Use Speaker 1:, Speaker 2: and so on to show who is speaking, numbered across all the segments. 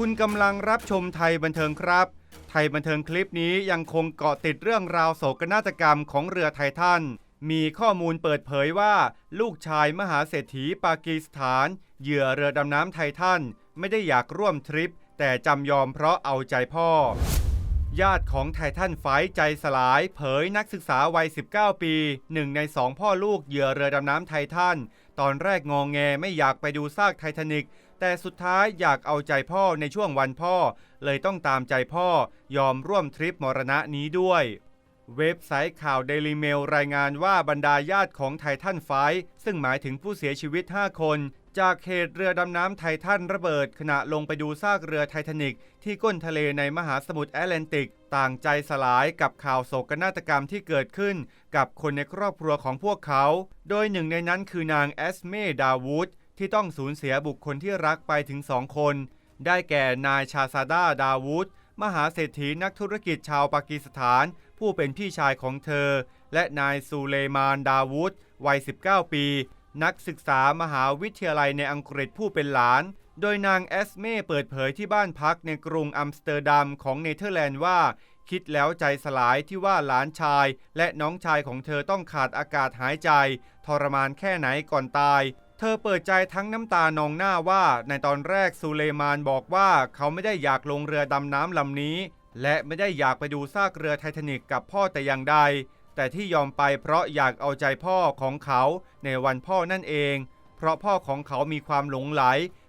Speaker 1: คุณกำลังรับชมไทยบันเทิงครับ ไทยบันเทิงคลิปนี้ยังคงเกาะติดเรื่องราวโศกนาฏกรรมของเรือไททัน มีข้อมูลเปิดเผยว่า ลูกชายมหาเศรษฐีปากีสถาน เหยื่อเรือดำน้ำไททัน ไม่ได้อยากร่วมทริป แต่จำยอมเพราะเอาใจพ่อ ญาติของไททันไฟใจสลาย เผยนักศึกษาวัย 19 ปีหนึ่งในสองพ่อลูกเหยื่อเรือดำน้ำไททัน ตอนแรกงองแงไม่อยากไปดูซากไททานิกแต่สุดท้ายอยากเอาใจพ่อในช่วงวันพ่อ เลยต้องตามใจพ่อยอมร่วมทริปมรณะนี้ด้วย เว็บไซต์ข่าวเดลิเมลรายงานว่าบรรดาญาติของไททันไฟซึ่งหมายถึงผู้เสียชีวิต 5 คน จากเหตุเรือดำน้ำไททันระเบิด ขณะลงไปดูซากเรือไททานิกที่ก้นทะเลในมหาสมุทรแอตแลนติก ต่างใจสลายกับข่าวโศกนาฏกรรมที่เกิดขึ้น กับคนในครอบครัวของพวกเขา โดยหนึ่งในนั้นคือนางแอสเมดาวูดที่ต้องสูญเสียบุคคลที่รักไปถึงสองคน ได้แก่นายชาซาดาดาวูดมหาเศรษฐีนักธุรกิจชาวปากีสถาน ผู้เป็นพี่ชายของเธอ และนายซูเลมานดาวูดวัย 19 ปี นักศึกษามหาวิทยาลัยในอังกฤษผู้เป็นหลาน โดยนางแอสเม่เปิดเผยที่บ้านพักในกรุงอัมสเตอร์ดัมของเนเธอร์แลนด์ว่า คิดแล้วใจสลายที่ว่าหลานชาย และน้องชายของเธอต้องขาดอากาศหายใจ ทรมานแค่ไหนก่อนตาย เธอเปิดใจทั้งน้ำตานองหน้าว่า ในตอนแรกซูเลมานบอกว่าเขาไม่ได้อยากลงเรือดำน้ำลำนี้ และไม่ได้อยากไปดูซากเรือไททานิกกับพ่อแต่อย่างใด แต่ที่ยอมไปเพราะอยากเอาใจพ่อของเขาในวันพ่อนั่นเอง เพราะพ่อของเขามีความหลงไหล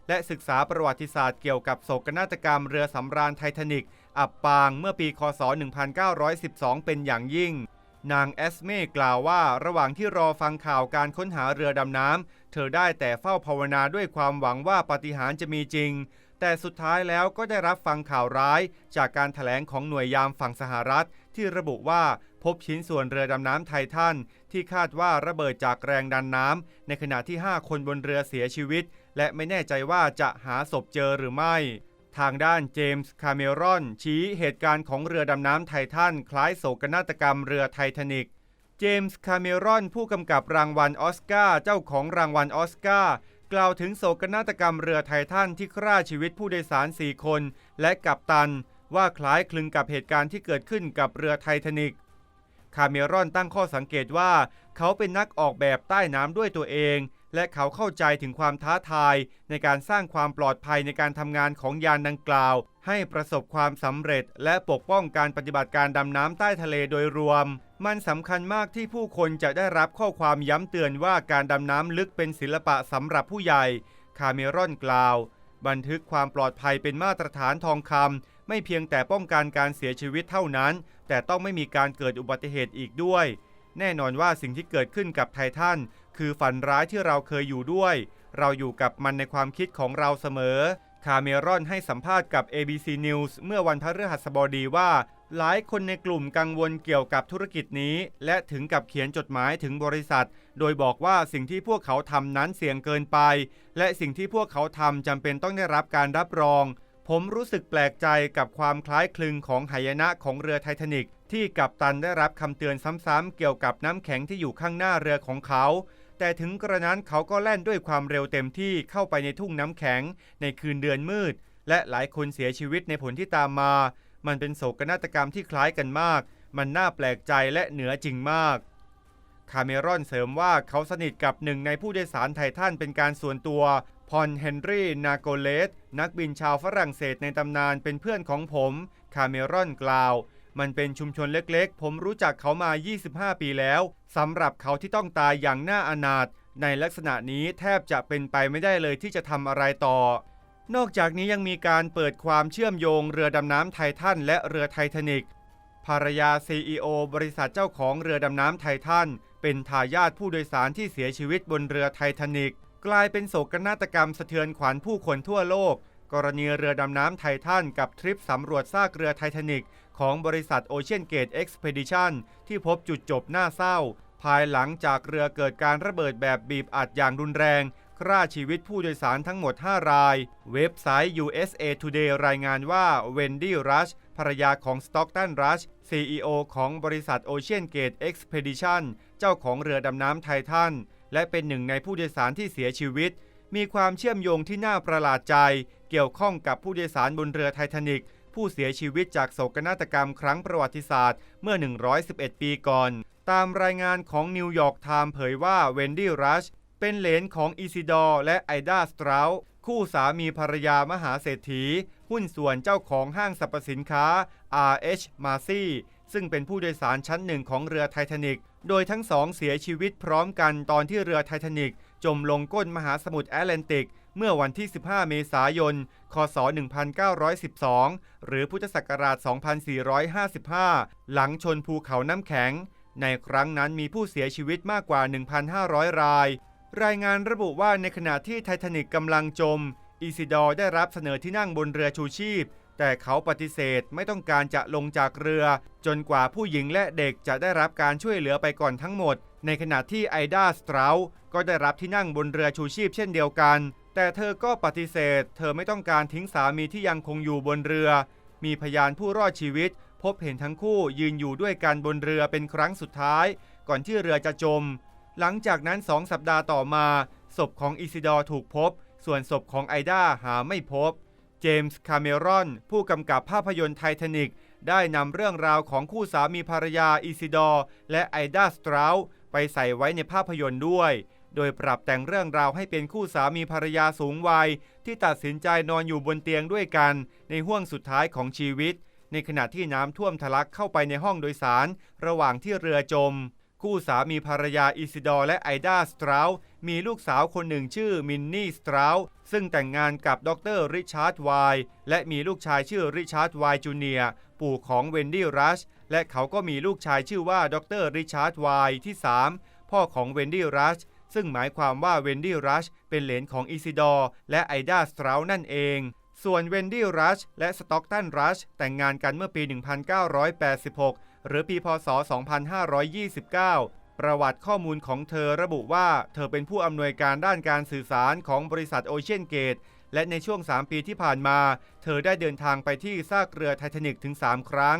Speaker 1: และศึกษาประวัติศาสตร์เกี่ยวกับโศกนาฏกรรมเรือสำราญไททานิก อับปางเมื่อปีคศ 1912 เป็นอย่างยิ่ง นางแอสเม่กล่าวว่าระหว่างที่รอฟังข่าวการค้นหาเรือดำน้ำเธอได้แต่เฝ้าภาวนาด้วยความหวังว่าปาฏิหาริย์จะมีจริง แต่สุดท้ายแล้วก็ได้รับฟังข่าวร้าย จากการถแถลงของหน่วยยามฝั่งสหรัฐ ที่ระบุว่าพบชิ้นส่วนเรือดำน้ำไททันที่คาดว่าระเบิดจากแรงดันน้ำในขณะที่ 5 คนบนเรือเสียชีวิต และไม่แน่ใจว่าจะหาศพเจอหรือไม่ ทางด้านเจมส์คาเมรอน ชี้เหตุการณ์ของเรือดำน้ำไททันคล้ายโศกนาฏกรรมเรือไททานิกเจมส์ คาเมรอน ผู้กำกับรางวัลออสการ์ เจ้าของรางวัลออสการ์ กล่าวถึงโศกนาฏกรรมเรือไททันที่ฆ่าชีวิตผู้โดยสาร 4 คน และกัปตัน ว่าคล้ายคลึงกับเหตุการณ์ที่เกิดขึ้นกับเรือไททานิกคาเมรอนตั้งข้อสังเกตว่า เขาเป็นนักออกแบบใต้น้ำด้วยตัวเอง และเขาเข้าใจถึงความท้าทาย ในการสร้างความปลอดภัยในการทำงานของยานดังกล่าว ให้ประสบความสำเร็จ และปกป้องการปฏิบัติการดำน้ำใต้ทะเลโดยรวม มันสำคัญมากที่ผู้คนจะได้รับข้อความย้ำเตือนว่าการดำน้ำลึกเป็นศิลปะสำหรับผู้ใหญ่ คาเมรอนกล่าว บันทึกความปลอดภัยเป็นมาตรฐานทองคำไม่เพียงแต่ป้องกันการเสียชีวิตเท่านั้น แต่ต้องไม่มีการเกิดอุบัติเหตุอีกด้วย แน่นอนว่าสิ่งที่เกิดขึ้นกับไททันคือฝันร้ายที่เราเคยอยู่ด้วย เราอยู่กับมันในความคิดของเราเสมอคาเมรอนให้สัมภาษณ์กับ ABC News เมื่อวันพฤหัสบดีว่า หลายคนในกลุ่มกังวลเกี่ยวกับธุรกิจนี้ และถึงกับเขียนจดหมายถึงบริษัท โดยบอกว่าสิ่งที่พวกเขาทำนั้นเสี่ยงเกินไป และสิ่งที่พวกเขาทำจำเป็นต้องได้รับการรับรอง ผมรู้สึกแปลกใจกับความคล้ายคลึงของหายนะของเรือไททานิกที่กัปตันได้รับคำเตือนซ้ำๆเกี่ยวกับน้ำแข็งที่อยู่ข้างหน้าเรือของเขา แต่ถึงกระนั้นเขาก็แล่นด้วยความเร็วเต็มที่เข้าไปในทุ่งน้ำแข็ง ในคืนเดือนมืด และหลายคนเสียชีวิตในผลที่ตามมา มันเป็นโศกนาฏกรรมที่คล้ายกันมาก มันน่าแปลกใจและเหนือจริงมาก คาเมรอนเสริมว่าเขาสนิทกับหนึ่งในผู้โดยสารไททันเป็นการส่วนตัว พอนเฮนรี่ นาโกเลส นักบินชาวฝรั่งเศสในตำนานเป็นเพื่อนของผม คาเมรอนกล่าว มันเป็นชุมชนเล็กๆ ผมรู้จักเขามา 25 ปีแล้ว สำหรับเขาที่ต้องตายอย่างน่าอนาถในลักษณะนี้แทบจะเป็นไปไม่ได้เลยที่จะทำอะไรต่อ นอกจากนี้ยังมีการเปิดความเชื่อมโยงเรือดำน้ำไททันและเรือไททานิกภรรยา CEO บริษัทเจ้าของเรือดำน้ำไททันเป็นทายาทผู้โดยสารที่เสียชีวิตบนเรือไททานิกกลายเป็นโศกนาฏกรรมสะเทือนขวัญผู้คนทั่วโลก กรณีเรือดำน้ำไททันกับทริปสำรวจซากเรือไททานิกของบริษัท Ocean Gate Expedition ที่พบจุดจบน่าเศร้า ภายหลังจากเรือเกิดการระเบิดแบบบีบอัดอย่างรุนแรง ฆ่าชีวิตผู้โดยสารทั้งหมด 5 ราย เว็บไซต์ USA Today รายงานว่าเวนดี้รัชภรรยาของสต็อกตันรัช CEO ของบริษัท Ocean Gate Expedition เจ้าของเรือดำน้ำไททัน และเป็นหนึ่งในผู้โดยสารที่เสียชีวิต มีความเชื่อมโยงที่น่าประหลาดใจ เกี่ยวข้องกับผู้โดยสารบนเรือไททานิกผู้เสียชีวิตจากโศกนาฏกรรมครั้งประวัติศาสตร์เมื่อ 111 ปีก่อน ตามรายงานของนิวยอร์กไทม์เผยว่าเวนดี้รัช เป็นเหลนของอีซิดอร์และไอดาสตราสคู่สามีภรรยามหาเศรษฐี หุ้นส่วนเจ้าของห้างสรรพสินค้า RH m a r c y ซึ่งเป็นผู้โดยสารชั้นหนึ่งของเรือไททานิกโดยทั้งสองเสียชีวิตพร้อมกันตอนที่เรือไททานิกจมลงก้นมหาสมุทรแอตแลนติก เมื่อวันที่ 15 เมษายน คศ 1912 หรือพุทธศักราช 2455 หลังชนภูเขาน้ำแข็ง ในครั้งนั้นมีผู้เสียชีวิตมากกว่า 1,500 ราย รายงานระบุว่าในขณะที่ไททานิกกำลังจม อีซิดอร์ได้รับเสนอที่นั่งบนเรือชูชีพ แต่เขาปฏิเสธไม่ต้องการจะลงจากเรือ จนกว่าผู้หญิงและเด็กจะได้รับการช่วยเหลือไปก่อนทั้งหมด ในขณะที่ไอดาสตราสก็ได้รับที่นั่งบนเรือชูชีพเช่นเดียวกัน แต่เธอก็ปฏิเสธ เธอไม่ต้องการทิ้งสามีที่ยังคงอยู่บนเรือ มีพยานผู้รอดชีวิต พบเห็นทั้งคู่ยืนอยู่ด้วยกันบนเรือเป็นครั้งสุดท้าย ก่อนที่เรือจะจม หลังจากนั้นสองสัปดาห์ต่อมา ศพของอิซิดอร์ถูกพบ ส่วนศพของไอดาหาไม่พบ เจมส์ คาเมรอน ผู้กำกับภาพยนตร์ไททานิกได้นำเรื่องราวของคู่สามีภรรยาอิซิดอร์และไอดาสตราสไปใส่ไว้ในภาพยนตร์ด้วย โดยปรับแต่งเรื่องราวให้เป็นคู่สามีภรรยาสูงวัย ที่ตัดสินใจนอนอยู่บนเตียงด้วยกัน ในห่วงสุดท้ายของชีวิต ในขณะที่น้ำท่วมทะลักเข้าไปในห้องโดยสาร ระหว่างที่เรือจม คู่สามีภรรยาอิซิดอร์และไอดาสตราสมีลูกสาวคนหนึ่งชื่อมินนี่สตราสซึ่งแต่งงานกับดรริชาร์ดไวและมีลูกชายชื่อริชาร์ดไวจูเนียปู่ของเวนดี้รัชและเขาก็มีลูกชายชื่อว่าดรริชาร์ดไวที่ 3 พ่อของเวนดี้รัชซึ่งหมายความว่าเวนดี้รัชเป็นเหลนของอิซิดอร์และไอดาสตราสนั่นเองส่วนเวนดี้รัชและสต็อกตันรัชแต่งงานกันเมื่อปี 1986 หรือปีพศ 2529 ประวัติข้อมูลของเธอระบุว่า เธอเป็นผู้อำนวยการด้านการสื่อสารของบริษัทโอเชียนเกต และในช่วง 3 ปีที่ผ่านมา เธอได้เดินทางไปที่ซากเรือไททานิกถึง 3 ครั้ง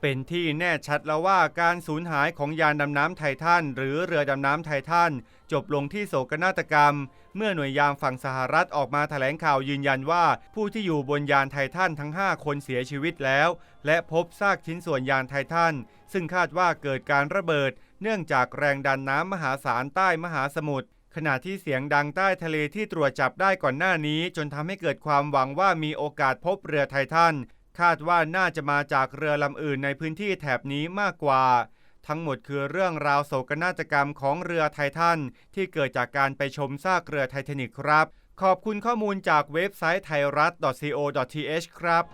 Speaker 1: เป็นที่แน่ชัดแล้วว่าการสูญหายของยานดำน้ำไททันหรือเรือดำน้ำไททัน จบลงที่โศกนาฏกรรม เมื่อหน่วยยามฝั่งสหรัฐออกมาแถลงข่าวยืนยันว่า ผู้ที่อยู่บนยานไททันทั้ง 5 คนเสียชีวิตแล้ว และพบซากชิ้นส่วนยานไททัน ซึ่งคาดว่าเกิดการระเบิด เนื่องจากแรงดันน้ำมหาศาลใต้มหาสมุทรขณะที่เสียงดังใต้ทะเลที่ตรวจจับได้ก่อนหน้านี้ จนทำให้เกิดความหวังว่ามีโอกาสพบเรือไททันคาดว่าน่าจะมาจากเรือลำอื่นในพื้นที่แถบนี้มากกว่า ทั้งหมดคือเรื่องราวโศกนาฏกรรมของเรือไททันที่เกิดจากการไปชมซากเรือไททานิกครับ ขอบคุณข้อมูลจากเว็บไซต์ไทยรัฐ .co.th ครับ